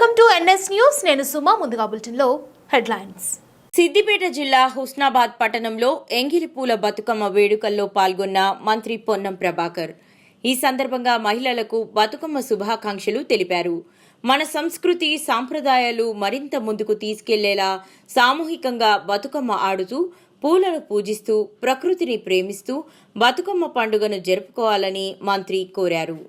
Welcome to NS news. నేను సుమా ముందుగా బులెటిన్లో హెడ్లైన్స్. సిద్దిపేట జిల్లా హుస్నాబాద్ పట్టణంలో ఎంగిలిపూల బతుకమ్మ వేడుకల్లో పాల్గొన్న మంత్రి పొన్నం ప్రభాకర్. ఈ సందర్భంగా మహిళలకు బతుకమ్మ శుభాకాంక్షలు తెలిపారు. మన సంస్కృతి సాంప్రదాయాలు మరింత ముందుకు తీసుకెళ్ళేలా సామూహికంగా బతుకమ్మ ఆడుతూ పూలను పూజిస్తూ ప్రకృతిని ప్రేమిస్తూ బతుకమ్మ పండుగను జరుపుకోవాలని మంత్రి కోరారు.